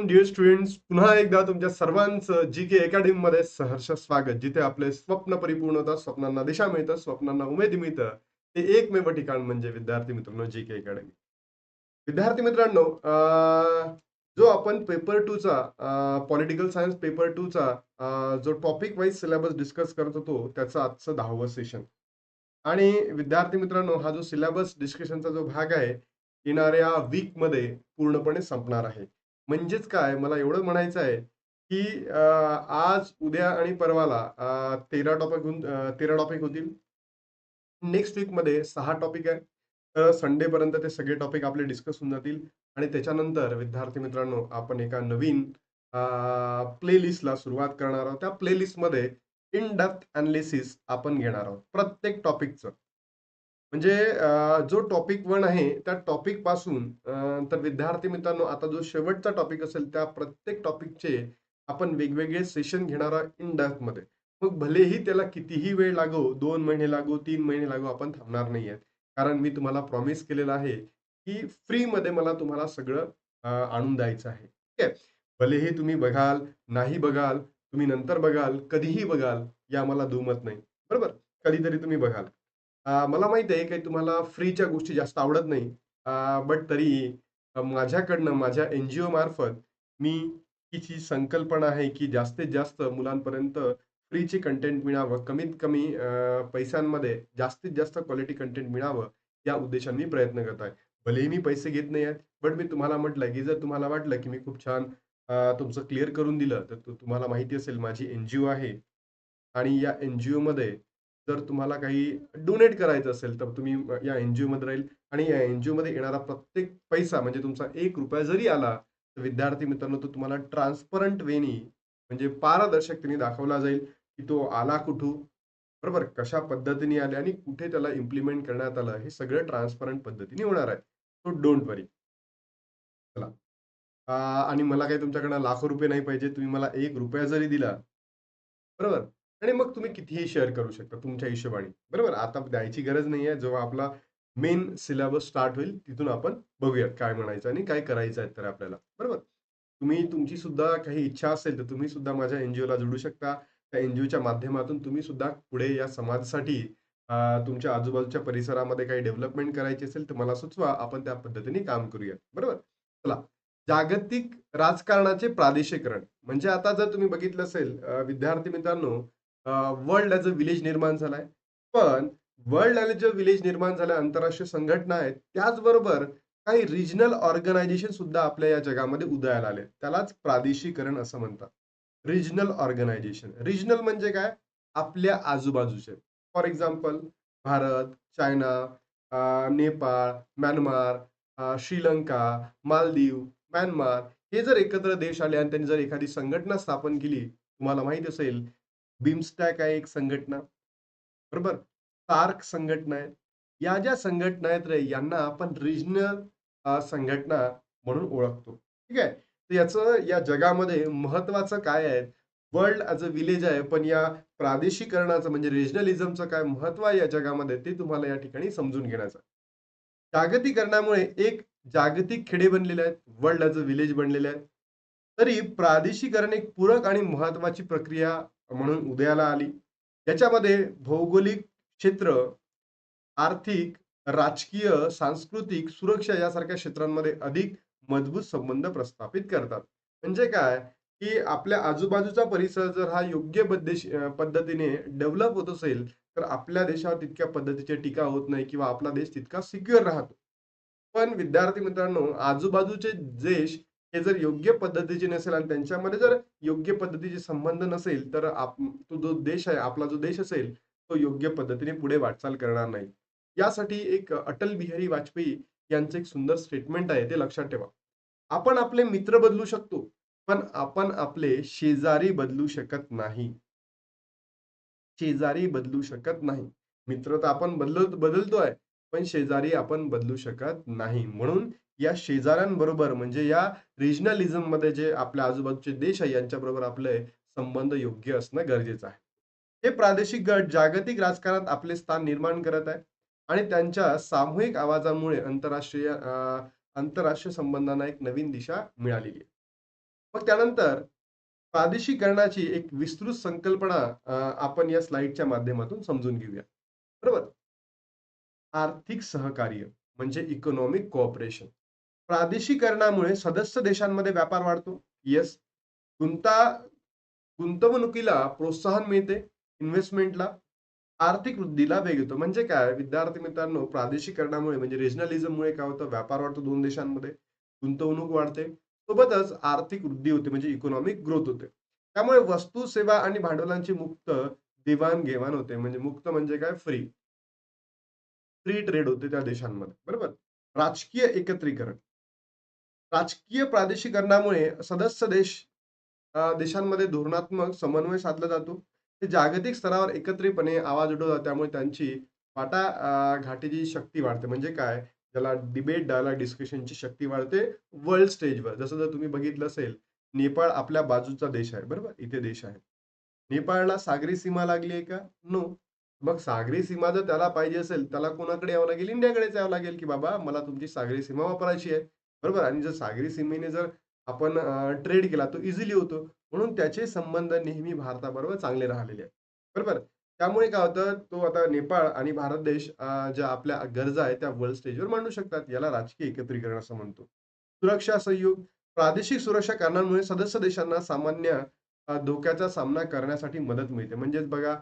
Afternoon dear students पुन्हा एकदा तुमच्या सर्वांचं जी के अकॅडमीमध्ये सहर्ष स्वागत. जिथे आपले स्वप्न परिपूर्ण होतात स्वप्नांना दिशा मिळतं स्वप्नांना उमेद मिळतं ते एकमेव ठिकाण म्हणजे विद्यार्थी मित्रांनो जी के अकॅडमी विद्यार्थी मित्रांनो अं, जो आपण पेपर टूचा पॉलिटिकल सायन्स पेपर टूचा जो टॉपिक वाईज सिलेबस डिस्कस करत होतो त्याचं आजचं दहावं सेशन आणि विद्यार्थी मित्रांनो हा जो सिलेबस डिस्कशनचा जो भाग आहे येणाऱ्या वीकमध्ये पूर्णपणे संपणार आहे. म्हणजेच काय? मला एवढं म्हणायचं आहे की आज उद्या आणि परवाला तेरा टॉपिक तेरा टॉपिक होतील. नेक्स्ट वीकमध्ये सहा टॉपिक आहे. तर संडे पर्यंत ते सगळे टॉपिक आपले डिस्कस होऊन जातील. आणि त्याच्यानंतर विद्यार्थी मित्रांनो आपण एका नवीन प्लेलिस्टला सुरुवात करणार आहोत. त्या प्लेलिस्टमध्ये इन डेप्थ अनालिसिस आपण घेणार आहोत. प्रत्येक टॉपिकचं म्हणजे जो टॉपिक वन आहे त्या टॉपिकपासून तर विद्यार्थी मित्रांनो आता जो शेवटचा टॉपिक असेल त्या प्रत्येक टॉपिकचे आपण वेगवेगळे सेशन घेणार आहोत इन डेप्थमध्ये. मग भलेही त्याला कितीही वेळ लागो दोन महिने लागो तीन महिने लागो आपण थांबणार नाही आहेत कारण मी तुम्हाला प्रॉमिस केलेलं आहे की फ्री मध्ये मला तुम्हाला सगळं आणून द्यायचं आहे. ठीक आहे? भलेही तुम्ही बघाल नाही बघाल तुम्ही नंतर बघाल कधीही बघाल या मला दुमत नाही. बरोबर? कधीतरी तुम्ही बघाल. मला माहीत आहे काही तुम्हाला फ्रीच्या गोष्टी जास्त आवडत नाही. बट तरी माझ्याकडनं माझ्या एन-जी-ओमार्फत मार्फत मी हिची संकल्पना आहे की जास्तीत जास्त मुलांपर्यंत फ्रीचे कंटेंट मिळावं कमीत कमी पैशांमध्ये जास्तीत जास्त क्वालिटी कंटेंट मिळावं या उद्देशाने मी प्रयत्न करत आहे. भलेही मी पैसे घेत नाही आहेत बट मी तुम्हाला म्हटलं की जर तुम्हाला वाटलं की मी खूप छान तुमचं क्लिअर करून दिलं तर तुम्हाला माहिती असेल माझी एन जी ओ आहे. आणि या एन जी मध्ये जर तुम्हाला काही डोनेट करायचं असेल तर तुम्ही या एन जी मध्ये राहील. आणि या एन जी मध्ये येणारा प्रत्येक पैसा म्हणजे तुमचा एक रुपया जरी आला तर विद्यार्थी मित्रांनो तो तुम्हाला ट्रान्सपरंट वेनी म्हणजे पारदर्शकतेने दाखवला जाईल की तो आला कुठून. बरोबर? कशा पद्धतीने आले आणि कुठे त्याला इम्प्लिमेंट करण्यात आलं हे सगळं ट्रान्सपरंट पद्धतीने होणार आहे. सो डोंट वरी चला. आणि मला काही तुमच्याकडनं लाखो रुपये नाही पाहिजे. तुम्ही मला एक रुपया जरी दिला. बरोबर? आणि मग तुम्ही कितीही शेअर करू शकता तुमच्या हिशोबाने. बरोबर? आता द्यायची गरज नाही आहे. जेव्हा आपला मेन सिलेबस स्टार्ट होईल तिथून आपण बघूयात काय म्हणायचं आणि काय करायचं आहे तर आपल्याला. बरोबर? तुम्ही तुमची सुद्धा काही इच्छा असेल तर तुम्ही सुद्धा माझ्या एनजीओला जोडू शकता. त्या एनजीओच्या माध्यमातून तुम्ही सुद्धा पुढे या समाजासाठी तुमच्या आजूबाजूच्या परिसरामध्ये काही डेव्हलपमेंट करायची असेल तर मला सुचवा. आपण त्या पद्धतीने काम करूया बरोबर? चला. जागतिक राजकारणाचे प्रादेशिकरण. म्हणजे आता जर तुम्ही बघितलं असेल विद्यार्थी मित्रांनो वर्ल्ड ॲज अ विलेज निर्माण झालाय. पण वर्ल्ड ॲज अ विलेज निर्माण झाल्या आंतरराष्ट्रीय संघटना आहेत त्याचबरोबर काही रिजनल ऑर्गनायझेशन सुद्धा आपल्या या जगामध्ये उदयाला आले त्यालाच प्रादेशिकरण असं म्हणतात. रिजनल ऑर्गनायझेशन रिजनल म्हणजे काय? आपल्या आजूबाजूचे. For example Bharat China Nepal Myanmar Sri Lanka Maldives Myanmar हे जर एकत्र देश आले आणि त्यांनी जर एखादी संघटना स्थापन केली तुम्हाला माहीत असेल बिमस्टॅक आहे एक संघटना. बरोबर? सार्क संघटना आहेत या ज्या संघटना आहेत रे यांना आपण रिजनल संघटना म्हणून ओळखतो. ठीक आहे? तर याचं या जगामध्ये महत्वाचं काय आहे? वर्ल्ड ॲज अ विलेज आहे पण या प्रादेशिकरणाचं म्हणजे रिजनलिझमचं काय महत्त्व आहे या जगामध्ये ते तुम्हाला या ठिकाणी समजून घेण्याचं जागतिकरणामुळे एक जागतिक खेडे बनलेले आहेत वर्ल्ड ॲज अ विलेज बनलेले आहेत. तरी प्रादेशिकरण एक पूरक आणि महत्वाची प्रक्रिया म्हणून उदयाला आली. याच्यामध्ये भौगोलिक क्षेत्र आर्थिक राजकीय सांस्कृतिक सुरक्षा यासारख्या क्षेत्रांमध्ये अधिक मजबूत संबंध प्रस्थापित करतात. म्हणजे काय? की आपल्या आजूबाजूचा परिसर जर हा योग्य पद्धती पद्धतीने डेव्हलप होत असेल तर आपल्या देशावर तितक्या पद्धतीचे टीका होत नाही किंवा आपला देश तितका सिक्युअर राहतो. पण विद्यार्थी मित्रांनो आजूबाजूचे देश हे जर योग्य पद्धतीचे नसेल आणि त्यांच्यामध्ये जर योग्य पद्धतीचे संबंध नसेल तर आप तो जो देश आहे आपला जो देश असेल तो योग्य पद्धतीने पुढे वाटचाल करणार नाही. यासाठी एक अटल बिहारी वाजपेयी यांचं एक सुंदर स्टेटमेंट आहे ते लक्षात ठेवा. आपण आपले मित्र बदलू शकतो पण आपण आपले शेजारी बदलू शकत नाही. शेजारी बदलू शकत नाही. मित्र तर आपण बदलत बदलतोय पण शेजारी आपण बदलू शकत नाही. म्हणून या शेजाऱ्यांबरोबर म्हणजे या रिजनलिझममध्ये जे आपल्या आजूबाजूचे देश आहे यांच्याबरोबर आपले संबंध योग्य असणं गरजेचं आहे हे प्रादेशिक गट जागतिक राजकारणात आपले स्थान निर्माण करत आहे आणि त्यांच्या सामूहिक आवाजामुळे आंतरराष्ट्रीय आंतरराष्ट्रीय संबंधांना एक नवीन दिशा मिळालेली आहे मग त्यानंतर प्रादेशिकरणाची एक विस्तृत संकल्पना आपण या स्लाइडच्या माध्यमातून समजून घेऊया. बरोबर? आर्थिक सहकार्य म्हणजे इकॉनॉमिक कोऑपरेशन. प्रादेशिकरणामुळे सदस्य देशांमध्ये व्यापार वाढतो. येस. गुंता गुंतवणुकीला प्रोत्साहन मिळते, इन्व्हेस्टमेंटला. आर्थिक वृद्धीला वेग येतो. म्हणजे काय? विद्यार्थी मित्रांनो, प्रादेशिकरणामुळे म्हणजे रिजनलिझममुळे काय होतं? व्यापार वाढतो दोन देशांमध्ये, गुंतवणूक वाढते, सोबतच आर्थिक वृद्धी होते म्हणजे इकॉनॉमिक ग्रोथ होते. त्यामुळे वस्तू, सेवा आणि भांडवलांची मुक्त देवाण-घेवाण होते. म्हणजे मुक्त म्हणजे काय? फ्री. फ्री ट्रेड होते त्या देशांमध्ये. बरोबर? राजकीय एकत्रीकरण. राजकीय प्रादेशिकरणामुळे सदस्य देश देशांमध्ये धोरणात्मक समन्वय साधला जातो. ते जागतिक स्तरावर एकत्रितपणे आवाज उठवतात. त्यामुळे त्यांची वाटाघाटीची घाटीची शक्ती वाढते. म्हणजे काय? ज्याला डिबेट, डायलॉग, डिस्कशनची शक्ती वाढते वर्ल्ड स्टेजवर. जसं जर तुम्ही बघितलं असेल, नेपाळ आपल्या बाजूचा देश आहे. बरोबर? इथे देश आहे. नेपाळला सागरी सीमा लागली आहे का? नो. मग सागरी सीमा जर त्याला पाहिजे असेल, त्याला कोणाकडे यावं लागेल? इंडियाकडेच यावं लागेल, की बाबा मला तुमची सागरी सीमा वापरायची आहे. बरोबर? आणि जर सागरी सीमेने जर आपण ट्रेड केला तो इझिली होतो. म्हणून त्याचे संबंध नेहमी भारताबरोबर चांगले राहिलेले आहेत. बरोबर? त्यामुळे काय होतं, तो आता नेपाळ आणि भारत देश ज्या आपल्या गरजा आहेत त्या वर्ल्ड स्टेजवर मांडू शकतात. याला राजकीय एकत्रीकरण असं म्हणतो. सुरक्षा सहयोग. प्रादेशिक सुरक्षा कारणांमुळे सदस्य देशांना सामान्य धोक्याचा सामना करण्यासाठी मदत मिळते. म्हणजेच बघा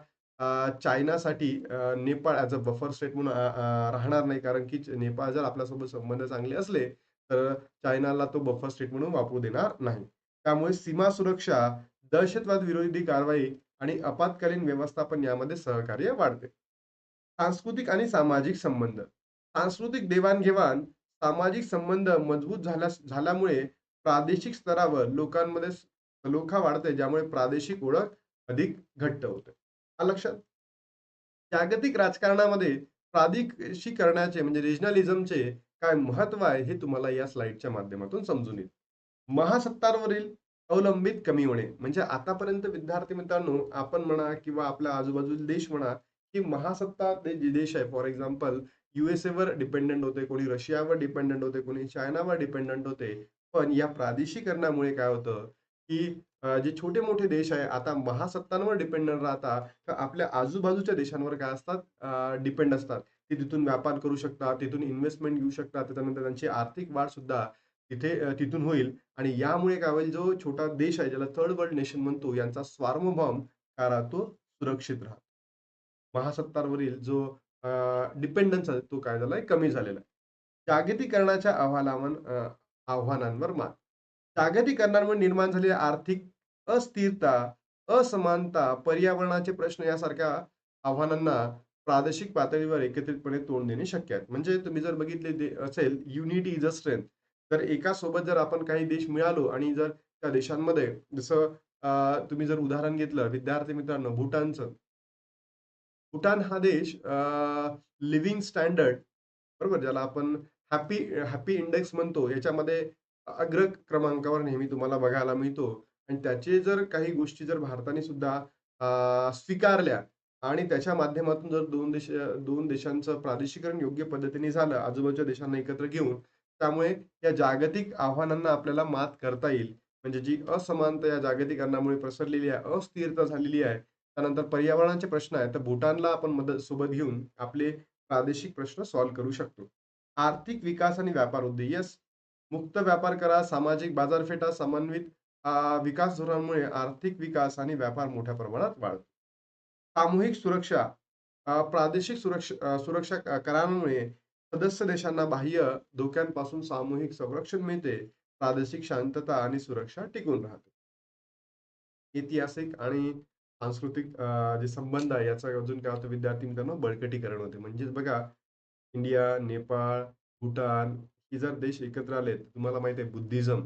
चायनासाठी Nepal as a buffer state म्हणून राहणार नाही. कारण की नेपाळ जर आपल्यासोबत संबंध चांगले असले, तर चायनाला तो बफर स्टेट म्हणून वापरू देणार नाही. त्यामुळे सीमा सुरक्षा, दहशतवाद विरोधी कारवाई आणि आपत्कालीन व्यवस्थापन यामध्ये सहकार्य वाढते. सांस्कृतिक आणि सामाजिक संबंध. सांस्कृतिक देवाण-घेवाण, सामाजिक संबंध मजबूत झाल्यास झाल्यामुळे प्रादेशिक स्तरावर लोकांमध्ये सलोखा वाढते. ज्यामुळे प्रादेशिक ओळख अधिक घट्ट होते. लक्षात? जागतिक राजकारणामध्ये प्रादेशिकरणाचे म्हणजे रिजनलिझमचे काय महत्त्व आहे, हे तुम्हाला या स्लाइडच्या माध्यमातून समजून येईल. महासत्तांवरील अवलंबित कमी होणे. म्हणजे आतापर्यंत विद्यार्थी मित्रांनो, आपण म्हणा किंवा आपल्या आजूबाजूचे देश म्हणा, की महासत्ता जे देश आहे फॉर एक्झाम्पल युएसएवर डिपेंडंट होते, कोणी रशियावर डिपेंडंट होते, कोणी चायनावर डिपेंडंट होते. पण या प्रादेशिकरणामुळे काय होतं, की जे छोटे-मोठे देश आहे, आता महासत्तांवर डिपेंडंट राहता तर आपल्या आजूबाजूच्या देशांवर काय असतात डिपेंड असतात. ते तिथून व्यापार करू शकतात, तिथून इन्व्हेस्टमेंट घेऊ शकतात. त्याच्यानंतर त्यांची आर्थिक वाढ सुद्धा तिथे तिथून होईल आणि यामुळे काय होईल, जो छोटा देश आहे, ज्याला थर्ड वर्ल्ड नेशन म्हणतो, यांचा सार्वभौम काय राहतो, सुरक्षित राहतो. महासत्तांवरील जो डिपेंडन्स आहे, तो काय झालाय, कमी झालेला आहे. जागतिकीकरणाच्या आव्हानावर आव्हानांवर मात. जागतिकीकरणामुळे निर्माण झालेली आर्थिक अस्थिरता, असमानता, पर्यावरणाचे प्रश्न यासारख्या आव्हानांना प्रादेशिक पातळीवर एकत्रितपणे तोंड देणे शक्य आहे. म्हणजे तुम्ही जर बघितले असेल, युनिटी इज अ स्ट्रेंथ. तर एका सोबत जर आपण काही देश मिळालो आणि जर त्या देशांमध्ये जसं तुम्ही जर उदाहरण घेतलं विद्यार्थी मित्रांनो भूटानचं. भूटान हा देश लिव्हिंग स्टँडर्ड बरोबर, ज्याला आपण हॅपी हॅपी इंडेक्स म्हणतो, याच्यामध्ये अग्र क्रमांकावर नेहमी तुम्हाला बघायला मिळतो आणि त्याचे जर काही गोष्टी जर भारताने सुद्धा स्वीकारल्या आणि त्याच्या माध्यमातून जर दोन देश दोन देशांचं प्रादेशिकरण योग्य पद्धतीने झालं, आजूबाजूच्या देशांना एकत्र घेऊन, त्यामुळे या जागतिक आव्हानांना आपल्याला मात करता येईल. म्हणजे जी असमानता या जागतिकरणामुळे प्रसरलेली आहे, अस्थिरता झालेली आहे, त्यानंतर पर्यावरणाचे प्रश्न आहे तर भूटानला आपण मदत सोबत घेऊन आपले प्रादेशिक प्रश्न सॉल्व्ह करू शकतो. आर्थिक विकास आणि व्यापार उद्योग यस मुक्त व्यापार करा, सामाजिक बाजारपेठा, समन्वित विकास धोरणामुळे आर्थिक विकास आणि व्यापार मोठ्या प्रमाणात वाढतो. सामूहिक सुरक्षा. प्रादेशिक सुरक्षा सुरक्षा करारामुळे सदस्य देशांना बाह्य धोक्यांपासून सामूहिक संरक्षण मिळते. प्रादेशिक शांतता आणि सुरक्षा टिकून राहते. ऐतिहासिक आणि सांस्कृतिक जे संबंध आहे, याचा अजून काय होतं विद्यार्थी मित्रांनो, बळकटीकरण होते. म्हणजेच बघा, इंडिया, नेपाळ, भूटान हे जर देश एकत्र आले, तुम्हाला माहिती आहे बुद्धिझम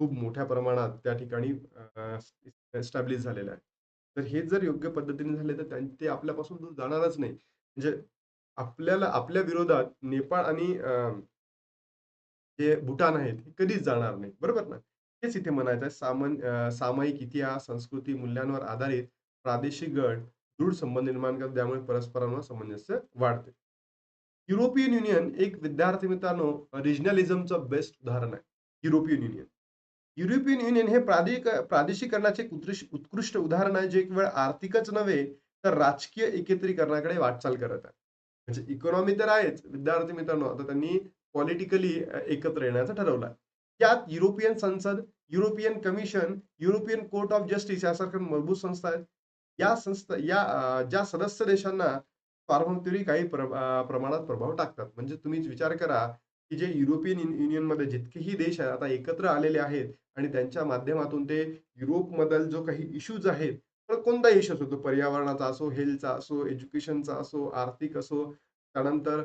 खूप मोठ्या प्रमाणात त्या ठिकाणी एस्टॅब्लिश झालेला आहे. तर हे जर योग्य पद्धतीने झाले, तर ते आपल्यापासून दूर जाणारच नाही. म्हणजे आपल्याला आपल्या विरोधात नेपाळ आणि जे भूटान आहेत, हे कधीच जाणार नाही. बरोबर ना? हेच इथे म्हणायचं आहे. सामान सामायिक इतिहास, संस्कृती, मूल्यांवर आधारित प्रादेशिक गट दृढ संबंध निर्माण करतात. त्यामुळे परस्परांवर सामंजस्य वाढते. युरोपियन युनियन एक विद्यार्थी मित्रांनो, रिजनलिझमचं बेस्ट उदाहरण आहे. European union. युरोपियन युनियन हे प्राधिक प्रादेशिकरणाचे उत्कृष्ट उदाहरण आहे जे केवळ आर्थिकच नव्हे तर राजकीय एकत्रीकरणाकडे वाटचाल करत आहे. म्हणजे इकॉनॉमी तर आहेच. विद्यार्थी मित्रांनो आता त्यांनी पॉलिटिकली एकत्र येण्याचं ठरवलं. यात युरोपियन संसद European commission European court of justice यासारख्या मजबूत संस्था आहेत. या संस्था या ज्या सदस्य देशांना सार्वभौमत्वावर काही प्र- प्रमाणात प्रभाव टाकतात. म्हणजे तुम्ही विचार करा की जे युरोपियन युनियनमध्ये जितकेही देश आहेत आता एकत्र आलेले आहेत आणि त्यांच्या माध्यमातून ते युरोपमधील जो काही इश्यूज आहेत पण कोणताही इश्यू असो तो पर्यावरणाचा असो हेल्थचा असो एज्युकेशनचा असो आर्थिक असो त्यानंतर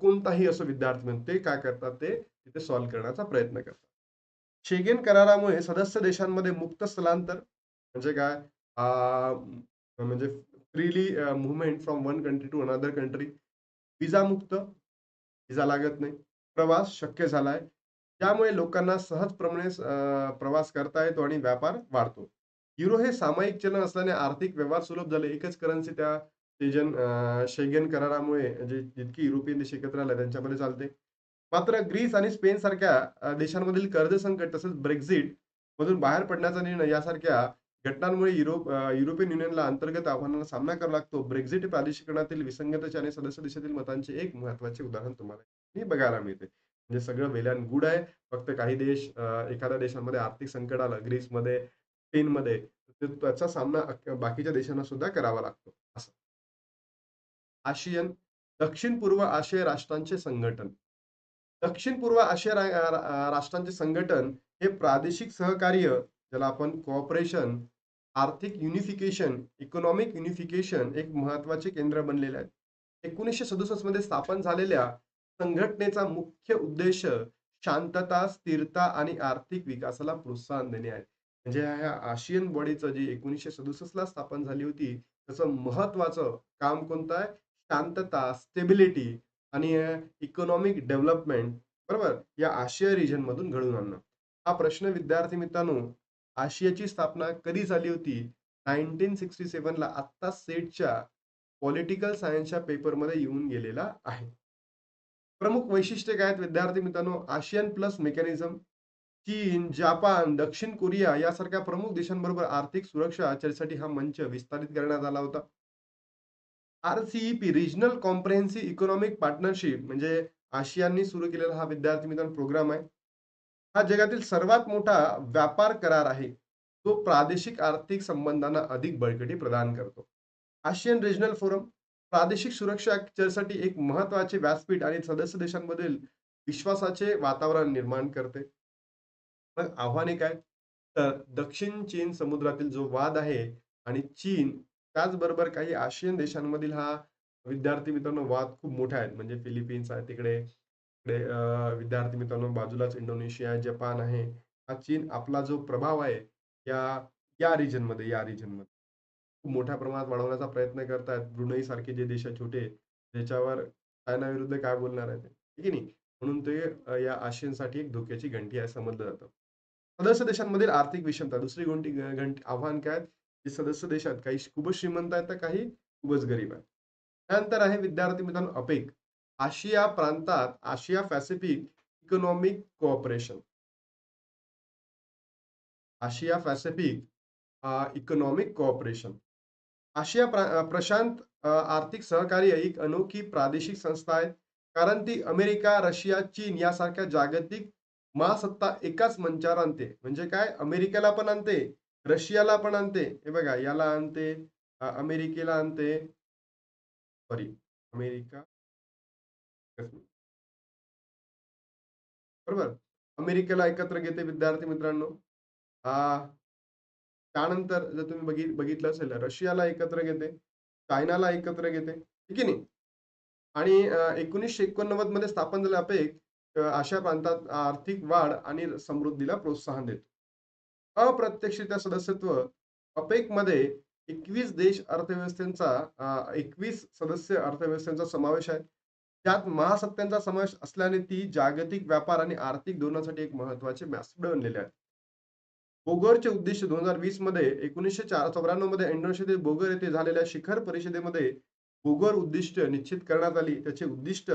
कोणताही असो विद्यार्थी म्हणून ते काय करतात? ते तिथे सॉल्व्ह करण्याचा प्रयत्न करतात. शेगेन करारामुळे सदस्य देशांमध्ये मुक्त स्थलांतर म्हणजे काय? म्हणजे freely movement from one country to another country visa मुक्त. विजा लागत नाही. प्रवास शक्य झालाय. त्यामुळे लोकांना सहजप्रमाणे प्रवास करता येतो आणि व्यापार वाढतो. युरो हे सामायिक चलन असल्याने आर्थिक व्यवहार सुलभ झाले. एकच करन्सी त्या शेजन शेगेन करारामुळे जे जितकी युरोपियन देश एकत्र आले त्यांच्यामध्ये चालते. मात्र ग्रीस आणि स्पेन सारख्या देशांमधील कर्ज संकट तसेच ब्रेक्झिट मधून बाहेर पडण्याचा निर्णय यासारख्या घटनांमुळे युरोप युरोपियन युनियनला अंतर्गत आव्हानांना सामना करावा लागतो. ब्रेक्झिट हे प्रादेशिकरणातील विसंगततेचे आणि सदस्य देशातील मतांचे एक महत्त्वाचे उदाहरण तुम्हाला ही बघायला मिळते. म्हणजे सगळं वेल अँड गुड आहे. फक्त काही देश एखाद्या देशांमध्ये आर्थिक संकट आलं ग्रीसमध्ये स्पेनमध्ये त्याचा सामना बाकीच्या देशांना सुद्धा करावा लागतो. असं. आशियन दक्षिण पूर्व आशिया राष्ट्रांचे संघटन. दक्षिण पूर्व आशिया राष्ट्रांचे संघटन हे प्रादेशिक सहकार्य ज्याला आपण कॉपरेशन आर्थिक युनिफिकेशन इकॉनॉमिक युनिफिकेशन एक महत्त्वाचे केंद्र बनलेले आहे एकोणीसशे सदुसष्टमध्ये स्थापन झालेल्या संघटनेचा मुख्य उद्देश शांतता स्थिरता आणि आर्थिक विकासाला प्रोत्साहन देणे आहे. म्हणजे ह्या आशियन बॉडीचं जी एकोणीसशे सदुसष्ट ला स्थापन झाली होती त्याचं महत्वाचं काम कोणतं आहे? शांतता स्टेबिलिटी आणि इकॉनॉमिक डेव्हलपमेंट बरोबर? या आशिया रिजन मधून घडून आणणं. हा प्रश्न विद्यार्थी मित्रांनो आशियाची स्थापना कधी झाली होती? नाईन्टीन सिक्स्टी सेव्हनला आत्ता सेटच्या पॉलिटिकल सायन्सच्या पेपरमध्ये येऊन गेलेला आहे. प्रमुख वैशिष्ट्ये काय आहेत विद्यार्थी मित्रांनो? आशियन प्लस मेकॅनिझम चीन जापान दक्षिण कोरिया यासारख्या प्रमुख देशांबरोबर आर्थिक सुरक्षा चर्चेसाठी हा मंच विस्तारित करण्यात आला होता. R CEP regional comprehensive economic partnership म्हणजे आशियानी सुरू केलेला हा विद्यार्थी मित्रांनो प्रोग्राम आहे. हा जगातील सर्वात मोठा व्यापार करार आहे. तो प्रादेशिक आर्थिक संबंधांना अधिक बळकटी प्रदान करतो. आशियन रिजनल फोरम प्रादेशिक सुरक्षा चर्चेसाठी एक महत्त्वाचे व्यासपीठ आणि सदस्य देशांमधील विश्वासाचे वातावरण निर्माण करते. मग आव्हाने काय? तर दक्षिण चीन समुद्रातील जो वाद आहे आणि चीन त्याचबरोबर काही आशियन देशांमधील हा विद्यार्थी मित्रांनो वाद खूप मोठा आहेत म्हणजे फिलिपिन्स आहे तिकडे तिकडे विद्यार्थी मित्रांनो बाजूलाच इंडोनेशिया जपान आहे. हा चीन आपला जो प्रभाव आहे या या रिजनमध्ये या रिजनमध्ये. मोठ्या प्रमाणात वाढवण्याचा प्रयत्न करतात. ब्रुनई सारखे जे देश आहेत छोटे त्याच्यावर चायना विरुद्ध काय बोलणार आहे ते? ठीक आहे नाही म्हणून ते या आशियनसाठी एक धोक्याची घंटी आहे समजलं जातं. सदस्य देशांमधील आर्थिक विषमता दुसरी घंटी घंटी आव्हान काय आहेत? सदस्य देशात काही खूपच श्रीमंत आहेत तर काही खूपच गरीब आहेत. त्यानंतर आहे विद्यार्थी मित्रांनो अपेक आशिया प्रांतात आशिया पॅसिफिक इकॉनॉमिक कोऑपरेशन. आशिया पॅसिफिक इकॉनॉमिक कोऑपरेशन. आशिया प्रा- प्रशांत आर्थिक सहकार्य एक अनोखी प्रादेशिक संस्था आहे. कारण ती अमेरिका रशिया चीन यासारख्या जागतिक महासत्ता एकाच मंचावर आणते. म्हणजे काय? अमेरिकेला पण आणते रशियाला पण आणते. हे बघा याला आणते अमेरिकेला आणते. Sorry America. बरोबर? अमेरिकेला एकत्र घेते विद्यार्थी मित्रांनो. हा. त्यानंतर जर तुम्ही बघित बघितलं असेल रशियाला एकत्र घेते चायनाला एकत्र घेते ठीक आहे नाही? आणि एकोणीसशे एकोणनव्वदमध्ये स्थापन झालेला अपेक अशा प्रांतात आर्थिक वाढ आणि समृद्धीला प्रोत्साहन देतो. अप्रत्यक्षरित्या सदस्यत्व अपेकमध्ये एकवीस देश अर्थव्यवस्थेचा एकवीस सदस्य अर्थव्यवस्थेचा समावेश आहे. त्यात महासत्तांचा समावेश असल्याने ती जागतिक व्यापार आणि आर्थिक धोरणासाठी एक महत्त्वाचे व्यासपीठ बनलेले आहे बोगरचे उद्दिष्ट दोन हजार वीसमध्ये एकोणीसशे चार चौऱ्याण्णवमध्ये इंडोनेशियातील बोगर येथे झालेल्या शिखर परिषदेमध्ये बोगर उद्दिष्ट निश्चित करण्यात आली त्याचे उद्दिष्ट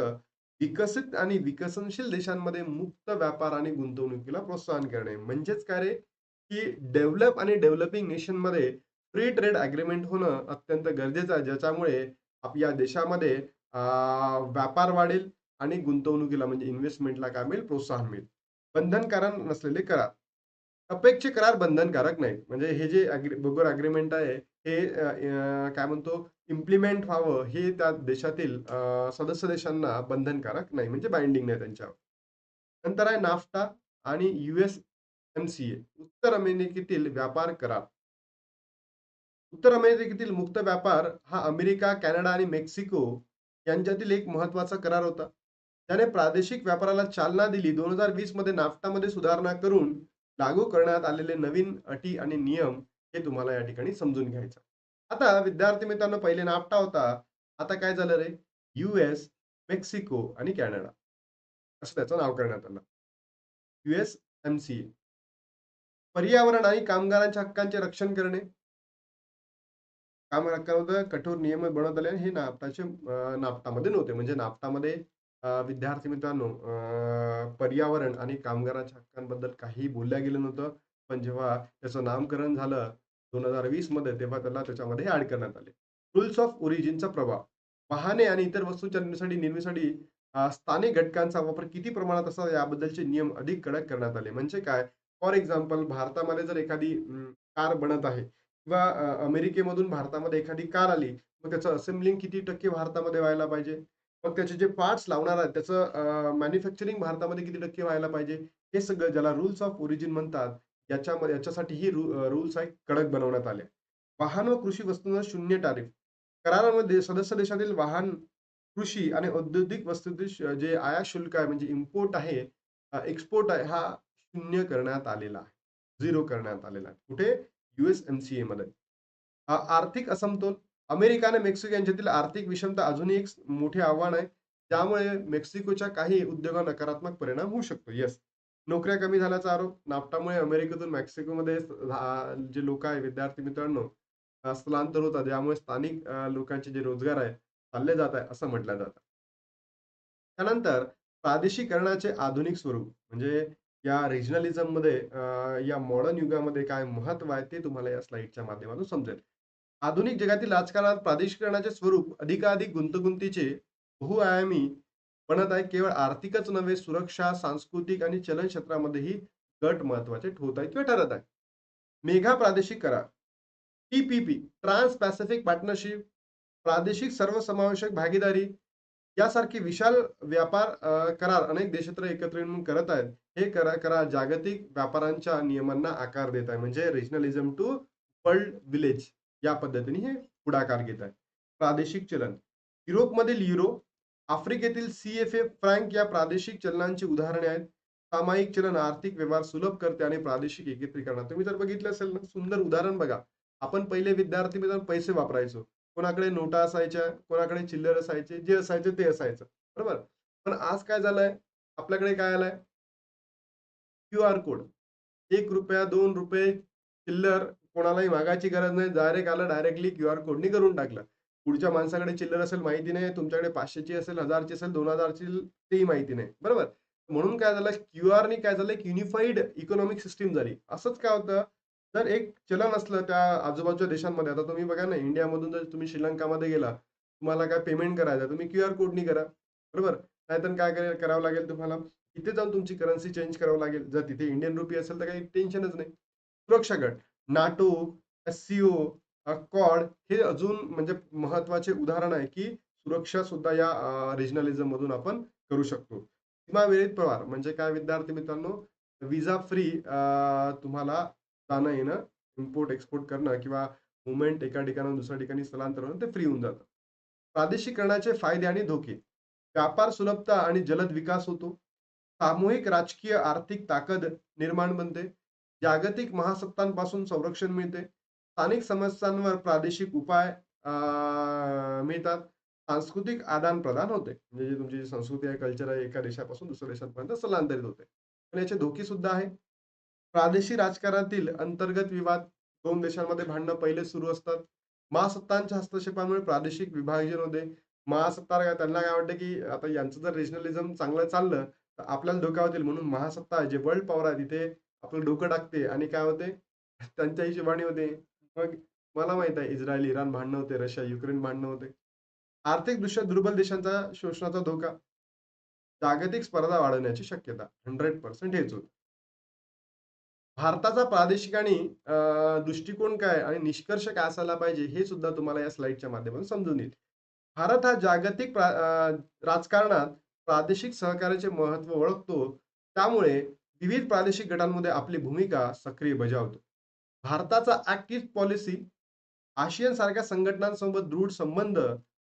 विकसित आणि विकसनशील देशांमध्ये मुक्त व्यापार आणि गुंतवणुकीला प्रोत्साहन करणे. म्हणजेच काय रे, की डेव्हलप आणि डेव्हलपिंग नेशनमध्ये फ्री ट्रेड अग्रीमेंट होणं अत्यंत गरजेचं आहे. ज्याच्यामुळे आपल्या देशामध्ये व्यापार वाढेल आणि गुंतवणुकीला म्हणजे इन्व्हेस्टमेंटला काय मिळेल? प्रोत्साहन मिळेल. बंधनकारक नसलेले करार. अपेक्ष करार बंधनकारक नाही म्हणजे हे जे ॲग्री बोगर एग्रीमेंट आहे हे काय म्हणतो इम्प्लिमेंट व्हावं हे त्या देशातील सदस्य देशांना बंधनकारक नाही. म्हणजे बाइंडिंग नाही त्यांच्यावर. नंतर आहे नाफ्टा आणि युएस एम सी ए उत्तर अमेरिकेतील व्यापार करार. उत्तर अमेरिकेतील मुक्त व्यापार हा अमेरिका, कॅनडा आणि मेक्सिको यांच्यातील एक महत्त्वाचा करार होता. त्याने प्रादेशिक व्यापाराला चालना दिली. 2020 मध्ये नाफ्टामध्ये सुधारणा करून लागू करण्यात आलेले नवीन अटी आणि नियम हे तुम्हाला या ठिकाणी समजून घ्यायचं. आता विद्यार्थी मित्रांनो पहिले नापटा होता. आता काय झालं रे? यूएस, मेक्सिको आणि कॅनडा असं त्याचं नाव करण्यात आलं. यूएसएमसीए. पर्यावरण आणि कामगारांच्या हक्कांचे रक्षण करणे. काम हक्कावर कठोर नियम बनवत आले आणि हे नापटाचे नापटामध्ये नव्हते. म्हणजे नापटामध्ये अ, विद्यार्थी मित्रांनो अ, पर्यावरण आणि कामगारांच्या हक्कांबद्दल काहीही बोलल्या गेलं नव्हतं. पण जेव्हा त्याचं नामकरण झालं 2020 मध्ये तेव्हा त्याला त्याच्यामध्ये ॲड करण्यात आले. रूल्स ऑफ ओरिजिनचा प्रभाव. वाहने आणि इतर वस्तूंच्या निर्मितीसाठी निर्मितीसाठी अ, स्थानिक घटकांचा वापर किती प्रमाणात असावा याबद्दलचे नियम अधिक कडक करण्यात आले. म्हणजे काय? फॉर एक्झाम्पल भारतामध्ये जर एखादी अं, कार बनत आहे किंवा अ, अमेरिकेमधून भारतामध्ये एखादी कार आली, मग त्याचं असेंबलिंग किती टक्के भारतामध्ये व्हायला पाहिजे? मग त्याचे जे पार्ट्स लावणार आहेत त्याचं मॅन्युफॅक्चरिंग भारतामध्ये किती टक्के व्हायला पाहिजे? हे सगळं ज्याला रूल्स ऑफ ओरिजिन म्हणतात, याच्यामध्ये याच्यासाठीही रू रूल्स कडक बनवण्यात आले. वाहन व कृषी वस्तूंवर शून्य टॅरिफ. करारामध्ये सदस्य देशातील वाहन, कृषी आणि औद्योगिक वस्तूतील जे आयात शुल्क आहे म्हणजे इम्पोर्ट आहे, एक्सपोर्ट आहे हा शून्य करण्यात आलेला आहे. झिरो करण्यात आलेला आहे. कुठे? यूएसएमसीएमध्ये. मध्ये आर्थिक असमतोल. अमेरिका आणि मेक्सिको यांच्यातील आर्थिक विषमता अजूनही एक मोठे आव्हान आहे. त्यामुळे मेक्सिकोच्या काही उद्योगावर नकारात्मक परिणाम होऊ शकतो. येस. नोकऱ्या कमी झाल्याचा आरोप. नाफ्टामुळे अमेरिकेतून मेक्सिकोमध्ये जे लोक आहे विद्यार्थी मित्रांनो स्थलांतर होतात. यामुळे स्थानिक लोकांचे जे रोजगार आहेत चालले जात आहे असं म्हटलं जातं. त्यानंतर प्रादेशिकरणाचे आधुनिक स्वरूप. म्हणजे या रिजनलिझममध्ये मध्ये या मॉडर्न युगामध्ये काय महत्त्व आहे ते तुम्हाला या स्लाइडच्या माध्यमातून समजेल. आधुनिक जगातील राजकारणात प्रादेशिकरणाचे स्वरूप अधिकाधिक गुंतगुंतीचे बहुआयामी बनत आहे. केवळ आर्थिकच नव्हे, सुरक्षा, सांस्कृतिक आणि चलन क्षेत्रामध्येही गट महत्त्वाचे ठोत आहे किंवा ठरत आहे मेघा प्रादेशिक करार. टीपीपी ट्रान्स पॅसिफिक पार्टनरशिप, प्रादेशिक सर्वसमावेशक भागीदारी यासारखे विशाल व्यापार करार अनेक देशत्र एकत्र येऊन करत आहेत. हे करा करार जागतिक व्यापारांच्या नियमांना आकार देत आहे. म्हणजे रिजनलिझम टू वर्ल्ड विलेज या पद्धतीने हे पुढाकार घेत आहे. प्रादेशिक चलन. युरोपमधील युरो, आफ्रिकेतील सी-एफ-ए फ्रँक या प्रादेशिक चलनांची उदाहरणे आहेत. सामायिक चलन आर्थिक व्यवहार सुलभ करते आणि प्रादेशिक एकत्रीकरण तुम्ही जर बघितलं असेल ना, सुंदर उदाहरण बघा. आपण पहिले विद्यार्थी मित्रांनो पैसे वापरायचो. कोणाकडे नोटा असायच्या, कोणाकडे चिल्लर असायचे, जे असायचे ते असायचं. बरोबर? पण आज काय झालंय? आपल्याकडे काय आलंय? QR code. ₹1, ₹2 चिल्लर कोणालाही मागायची गरज नाही. डायरेक्ट आलं, डायरेक्टली क्यूआर कोडनी करून टाकलं. पुढच्या माणसाकडे चिल्लर असेल माहिती नाही. तुमच्याकडे 500ची असेल, हजारची असेल, दोन हजारची तेही माहिती नाही. बरोबर? म्हणून काय झालं क्यूआरनी काय झालं एक युनिफाईड इकॉनॉमिक सिस्टीम झाली. असंच काय होतं, जर एक चलन असलं त्या आजूबाजूच्या देशांमध्ये, आता तुम्ही बघा ना इंडियामधून जर तुम्ही श्रीलंकामध्ये गेला, तुम्हाला काय पेमेंट करायचं तुम्ही क्यूआर कोडनी करा. बरोबर? नाहीतर काय करेल करावं लागेल तुम्हाला, तिथे जाऊन तुमची करन्सी चेंज करावं लागेल. जर तिथे इंडियन रुपी असेल तर काही टेन्शनच नाही. सुरक्षा गट. नाटो, सीओ कॉड हे अजून म्हणजे महत्त्वाचे उदाहरण आहे, की सुरक्षा सुद्धा या रिजनलिझम मधून आपण करू शकतो. सीमाविरहित प्रवार म्हणजे काय विद्यार्थी मित्रांनो, विजा फ्री तुम्हाला जाणं-येणं, इम्पोर्ट, एक्सपोर्ट करणं किंवा मुवमेंट एका ठिकाणाहून दुसऱ्या ठिकाणी स्थलांतर होणं ते फ्री होऊन जातं. प्रादेशिकरणाचे फायदे आणि धोके. व्यापार सुलभता आणि जलद विकास होतो. सामूहिक राजकीय आर्थिक ताकद निर्माण बनते. जागतिक महासत्तांपासून संरक्षण मिळते. स्थानिक समस्यांवर प्रादेशिक उपाय मिळतात. सांस्कृतिक आदान-प्रदान होते. म्हणजे जी तुमची संस्कृती आहे, कल्चर आहे, एका देशापासून दुसऱ्या देशापर्यंत स्थलांतरित होते. पण याचे धोके सुद्धा आहे प्रादेशिक राजकारणातील अंतर्गत विवाद, दोन देशांमध्ये भांडणं पहिले सुरू असतात. महासत्तांच्या हस्तक्षेपामुळे प्रादेशिक विभाजन होते. महासत्ता काय त्यांना काय वाटतं, की आता यांचं जर रिजनलिझम चांगलं चाललं, तर आपल्याला धोक्यावतील म्हणून महासत्ता जे वर्ल्ड पॉवर आहे तिथे आपलं डोकं टाकते आणि काय होते त्यांच्या हिशोबाने होते. मग मला माहीत आहे इस्रायल, इराण भांडणं होते, रशिया, युक्रेन भांडणं होते. आर्थिकदृष्ट्या दुर्बल देशांचा शोषणाचा धोका. जागतिक स्पर्धा वाढवण्याची शक्यता. 100% हेच होत भारताचा प्रादेशिक आणि दृष्टिकोन काय आणि निष्कर्ष काय असायला पाहिजे हे सुद्धा तुम्हाला या स्लाइडच्या माध्यमातून समजून येईल. भारत हा जागतिक प्रा राजकारणात प्रादेशिक सहकार्याचे महत्त्व ओळखतो. त्यामुळे विविध प्रादेशिक गटांमध्ये आपली भूमिका सक्रिय बजावतो. भारताचा ॲक्ट ईस्ट पॉलिसी आशियन सारख्या संघटनांसोबत दृढ संबंध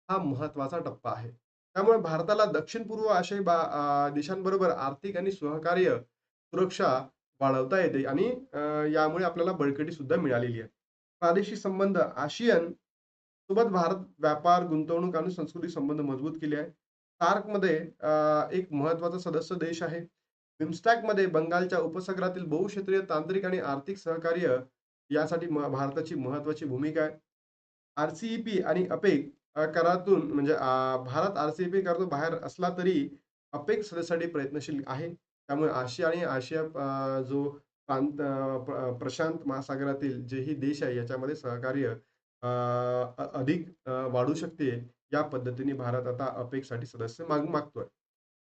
हा महत्त्वाचा टप्पा आहे. त्यामुळे भारताला दक्षिण-पूर्व आशियाई बा देशांबरोबर आर्थिक आणि सहकार्य, सुरक्षा वाढवता येते आणि यामुळे आपल्याला बळकटी सुद्धा मिळालेली आहे. प्रादेशिक संबंध आशियन सोबत भारत व्यापार, गुंतवणूक आणि संस्कृती संबंध मजबूत केले आहे. सार्कमध्ये एक महत्त्वाचा सदस्य देश आहे. बिमस्टॅकमध्ये बंगालच्या उपसागरातील बहुक्षेत्रीय तांत्रिक आणि आर्थिक सहकार्य यासाठी भारताची महत्वाची भूमिका आहे. आर-सी-ई-पी आणि अपेक करातून म्हणजे भारत आर-सी-ई-पी बाहेर असला तरी अपेक सदस्यासाठी प्रयत्नशील आहे. त्यामुळे आशिया आणि आशिया जो प्रांत प्रशांत महासागरातील जे ही देश आहे याच्यामध्ये सहकार्य अधिक वाढू शकते. या पद्धतीने भारत आता अपेकसाठी सदस्य माग मागतोय.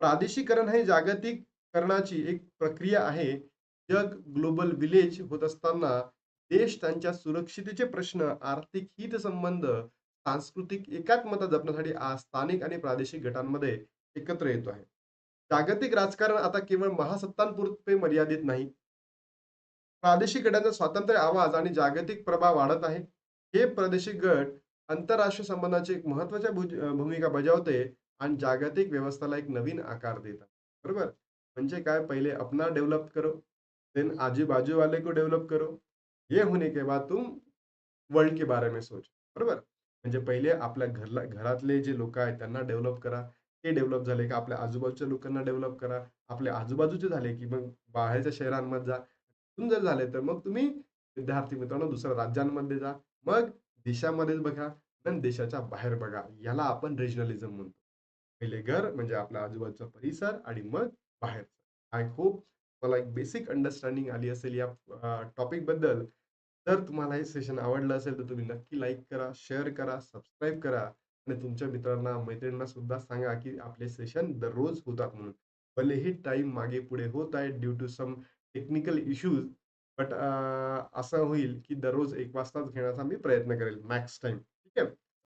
प्रादेशिकीकरण हे जागतिक करण्याची एक प्रक्रिया आहे. जग ग्लोबल विलेज होत असताना देश त्यांच्या सुरक्षितेचे प्रश्न, आर्थिक हित संबंध सांस्कृतिक एकात्मता जपण्यासाठी आज स्थानिक आणि प्रादेशिक गटांमध्ये एकत्र येतो आहे. जागतिक राजकारण आता केवळ महासत्तांपुरते मर्यादित नाही. प्रादेशिक गटांचा स्वातंत्र्य आवाज आणि जागतिक प्रभाव वाढत आहे. हे प्रादेशिक गट आंतरराष्ट्रीय संबंधाची एक महत्त्वाच्या भूमिका बजावते आणि जागतिक व्यवस्थेला एक नवीन आकार देतात. बरोबर? म्हणजे काय पहिले अपना डेव्हलप करो, देन आजू-बाजू वाले को डेव्हलप करो. ये होने के बाद तुम वर्ल्ड के बारे में सोच बरोबर? म्हणजे पहिले आपल्या घरला घरातले जे लोक आहेत त्यांना डेव्हलप करा. ते डेव्हलप झाले का आपल्या आजूबाजूच्या लोकांना डेव्हलप करा. आपल्या आजूबाजूचे झाले की मग बाहेरच्या शहरांमध्ये जा. तिथून जर झाले तर मग तुम्ही विद्यार्थी मित्रांनो दुसऱ्या राज्यांमध्ये जा. मग देशामध्येच बघा, देन देशाच्या बाहेर बघा. याला आपण रिजनलिझम म्हणतो. पहिले घर म्हणजे आपल्या आजूबाजूचा परिसर आणि मग बाहेर आय होप तुम्हाला एक बेसिक अंडरस्टँडिंग आली असेल या टॉपिक टॉपिकबद्दल. जर तुम्हाला हे सेशन आवडलं असेल तर तुम्ही नक्की लाईक करा, शेअर करा, सबस्क्राईब करा आणि तुमच्या मित्रांना, मैत्रिणींना सुद्धा सांगा की आपले सेशन दररोज होतात म्हणून. भलेही टाईम मागे-पुढे होत आहे due to some technical issues but असं होईल की दररोज एक वाजताच घेण्याचा मी प्रयत्न करेल मॅक्स टाइम ठीक आहे?